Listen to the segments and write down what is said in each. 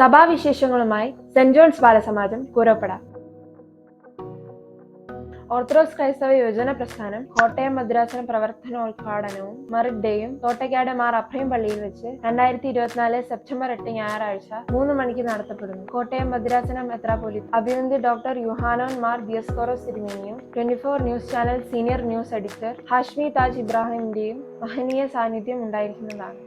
സഭാവിശേഷങ്ങളുമായി saint John's ബാലസമാജം Koorappada Orthodox ക്രൈസ്തവ യുവജന പ്രസ്ഥാനം കോട്ടയം മദ്രാസനം പ്രവർത്തനോദ്ഘാടനവും മെറിറ്റ് ഡേയും തോട്ടയ്ക്കാട് മാർ അഭയം പള്ളിയിൽ വെച്ച് രണ്ടായിരത്തി ഇരുപത്തിനാല് സെപ്റ്റംബർ എട്ട് ഞായറാഴ്ച മൂന്ന് മണിക്ക് നടത്തപ്പെടുന്നു. കോട്ടയം മദ്രാസന മെത്രാപൊലി അഭിനന്ദി doctor Yuhanon Mar Dioscoros സിരിമിനിയും twenty four news channel senior news editor Hashmi Taj ഇബ്രാഹിമിന്റെയും മഹനീയ സാന്നിധ്യം ഉണ്ടായിരിക്കുന്നതാണ്.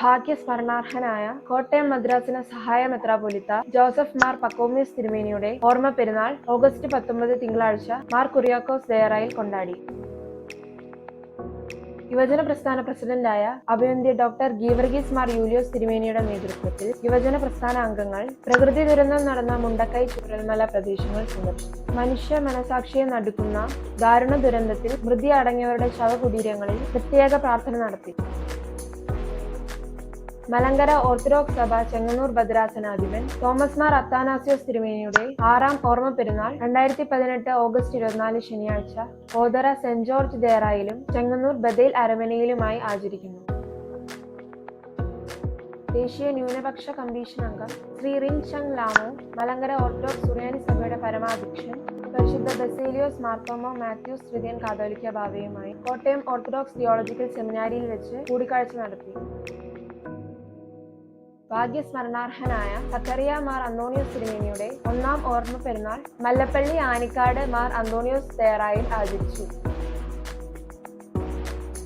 ഭാഗ്യസ്മരണാർഹനായ കോട്ടയം മദ്രാസിന് സഹായ മെത്രാപൊലിത്ത ജോസഫ് മാർ പക്കോമിയസ് തിരുമേനിയുടെ ഓർമ്മ പെരുന്നാൾ ഓഗസ്റ്റ് പത്തൊമ്പത് തിങ്കളാഴ്ച മാർ കുറിയാക്കോസ് ദയറായിൽ കൊണ്ടാടി. യുവജന പ്രസ്ഥാന പ്രസിഡന്റായ അഭിനന്ദ്യ ഡോക്ടർ ഗീവർഗീസ് മാർ യൂലിയോസ് തിരുമേനിയുടെ നേതൃത്വത്തിൽ യുവജന പ്രസ്ഥാന അംഗങ്ങൾ പ്രകൃതി ദുരന്തം നടന്ന മുണ്ടക്കൈ ചുരൽമല പ്രദേശങ്ങൾ സന്ദർശിച്ചു. മനുഷ്യ മനസാക്ഷിയെ നടുക്കുന്ന ദാരുണ ദുരന്തത്തിൽ മൃതി അടങ്ങിയവരുടെ ശവകുടീരങ്ങളിൽ പ്രത്യേക പ്രാർത്ഥന നടത്തി. മലങ്കര ഓർത്തഡോക്സ് സഭ ചെങ്ങന്നൂർ ഭദ്രാസനാധിപൻ തോമസ് മാർ അത്താനാസിയോസ് തിരുമേനിയുടെ ആറാം ഓർമ്മ പെരുന്നാൾ രണ്ടായിരത്തി പതിനെട്ട് ഓഗസ്റ്റ് ഇരുപത്തിനാല് ശനിയാഴ്ച ഓതറ സെന്റ് ജോർജ് ദേറായിലും ചെങ്ങന്നൂർ ബദേൽ അരമനയിലുമായി ആചരിക്കുന്നു. ദേശീയ ന്യൂനപക്ഷ കമ്മീഷൻ അംഗം ശ്രീ റിൻ ചങ് ലാമോ മലങ്കര ഓർത്തഡോക്സ് സുറിയാനി സഭയുടെ പരമാധ്യക്ഷൻ പരിശുദ്ധ ബസേലിയോസ് മാർത്തോമോ മാത്യൂസ് തൃതീയൻ കാതോലിക്ക ബാവയുമായി കോട്ടയം ഓർത്തഡോക്സ് തിയോളജിക്കൽ സെമിനാരിയിൽ വെച്ച് കൂടിക്കാഴ്ച നടത്തി. ഭാഗ്യസ്മരണാർഹനായ സക്കറിയ മാർ അന്തോണിയോസ് തിരുമേനിയുടെ ഒന്നാം ഓർമ്മ പെരുന്നാൾ മല്ലപ്പള്ളി ആനിക്കാട് മാർ അന്തോണിയോസ് തേറായിൽ ആചരിച്ചു.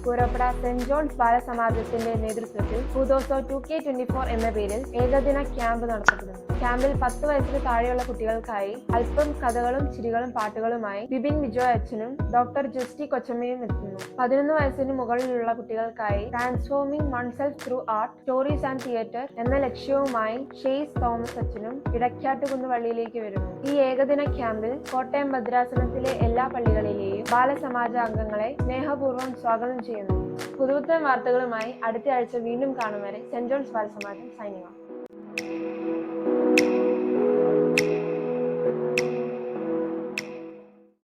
കൂരപ്പട സെന്റ് ജോൺസ് ബാലസമാജത്തിന്റെ നേതൃത്വത്തിൽ ഭൂദോസോ ടു കെ ട്വന്റി ഫോർ എന്ന പേരിൽ ഏകദിന ക്യാമ്പ് നടത്തപ്പെടുന്നു. ക്യാമ്പിൽ പത്ത് വയസ്സിന് താഴെയുള്ള കുട്ടികൾക്കായി അല്പം കഥകളും ചിരികളും പാട്ടുകളുമായി ബിബിൻ വിജോ അച്ഛനും ഡോക്ടർ ജസ്റ്റി കൊച്ചമ്മയും എത്തുന്നു. പതിനൊന്ന് വയസ്സിന് മുകളിലുള്ള കുട്ടികൾക്കായി transforming oneself through art stories and theatre എന്ന ലക്ഷ്യവുമായി ഷെയ്സ് തോമസ് അച്ഛനും ഇടക്കാട്ടുകുന്ന് പള്ളിയിലേക്ക് വരുന്നു. ഈ ഏകദിന ക്യാമ്പിൽ കോട്ടയം ഭദ്രാസനത്തിലെ എല്ലാ പള്ളികളിലെയും ബാലസമാജ അംഗങ്ങളെ സ്നേഹപൂർവം സ്വാഗതം ചെയ്യുന്നു. പുതുപുത്തൻ വാർത്തകളുമായി അടുത്ത ആഴ്ച വീണ്ടും കാണും വരെ സെന്റ് ജോൺസ് ബാലസമാജം സൈനിക